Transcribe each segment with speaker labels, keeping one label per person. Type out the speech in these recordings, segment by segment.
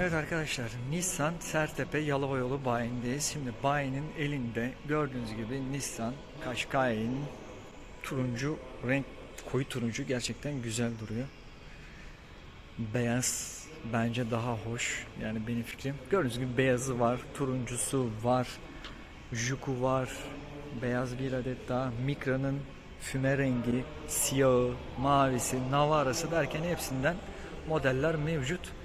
Speaker 1: Evet arkadaşlar Nissan Sertepe Yalova yolu bayindeyiz. Şimdi bayinin elinde gördüğünüz gibi Nissan Qashqai'nin turuncu renk koyu turuncu gerçekten güzel duruyor. Beyaz bence daha hoş yani benim fikrim. Gördüğünüz gibi beyazı var, turuncusu var, Juku var, beyaz bir adet daha, Mikra'nın füme rengi, siyahı, mavisi, Navara'sı derken hepsinden modeller mevcut.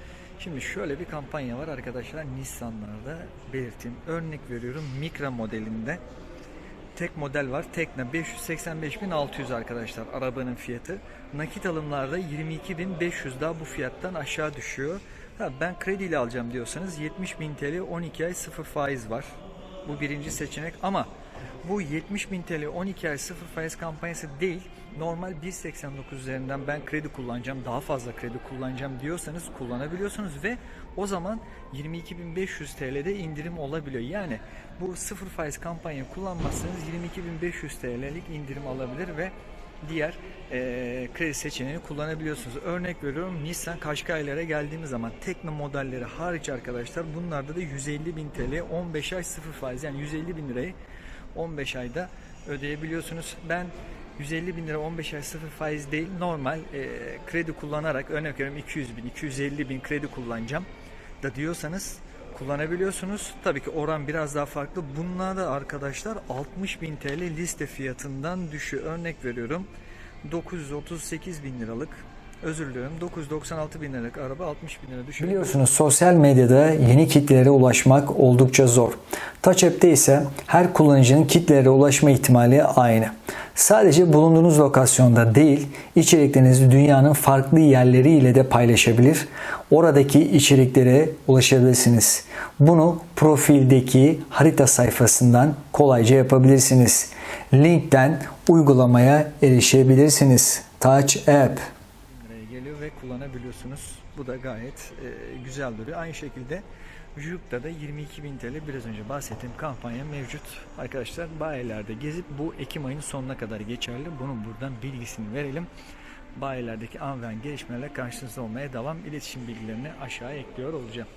Speaker 1: Şimdi şöyle bir kampanya var arkadaşlar Nissan'larda belirteyim. Örnek veriyorum Micra modelinde tek model var. Tekna 585.600 arkadaşlar arabanın fiyatı. Nakit alımlarda 22.500 daha bu fiyattan aşağı düşüyor. Ha, ben krediyle alacağım diyorsanız 70.000 TL 12 ay sıfır faiz var. Bu birinci seçenek ama bu 70.000 TL 12 ay sıfır faiz kampanyası değil. Normal 1.89 üzerinden ben kredi kullanacağım, daha fazla kredi kullanacağım diyorsanız kullanabiliyorsunuz ve o zaman 22.500 TL'de indirim olabiliyor. Yani bu sıfır faiz kampanyayı kullanmazsanız 22.500 TL'lik indirim alabilir ve diğer eee, kredi seçeneğini kullanabiliyorsunuz. Örnek veriyorum Nissan Qashqai'lere geldiğimiz zaman Tekno modelleri hariç arkadaşlar bunlarda da 150 bin TL 15 ay sıfır faiz yani 150 bin lirayı 15 ayda ödeyebiliyorsunuz. Ben 150 bin lira 15 ay sıfır faiz değil normal eee, kredi kullanarak örnek veriyorum 200 bin 250 bin kredi kullanacağım da diyorsanız kullanabiliyorsunuz. Tabii ki oran biraz daha farklı. Bunlar da arkadaşlar 60 bin TL liste fiyatından düşüyor. Örnek veriyorum 938 bin liralık özür diliyorum 996 bin liralık araba 60 bin lira düşüyor.
Speaker 2: Biliyorsunuz sosyal medyada yeni kitlelere ulaşmak oldukça zor. Touch App'te ise her kullanıcının kitlelere ulaşma ihtimali aynı. Sadece bulunduğunuz lokasyonda değil, içeriklerinizi dünyanın farklı yerleriyle de paylaşabilir. Oradaki içeriklere ulaşabilirsiniz. Bunu profildeki harita sayfasından kolayca yapabilirsiniz. Linkten uygulamaya erişebilirsiniz. Touch App
Speaker 1: ve kullanabiliyorsunuz. Bu da gayet e, güzel duruyor. Aynı şekilde Juk'ta da 22.000 TL biraz önce bahsettiğim kampanya mevcut. Arkadaşlar bayilerde gezip bu Ekim ayının sonuna kadar geçerli. Bunun buradan bilgisini verelim. Bayilerdeki an ve an gelişmelerle karşınızda olmaya devam. İletişim bilgilerini aşağıya ekliyor olacağım.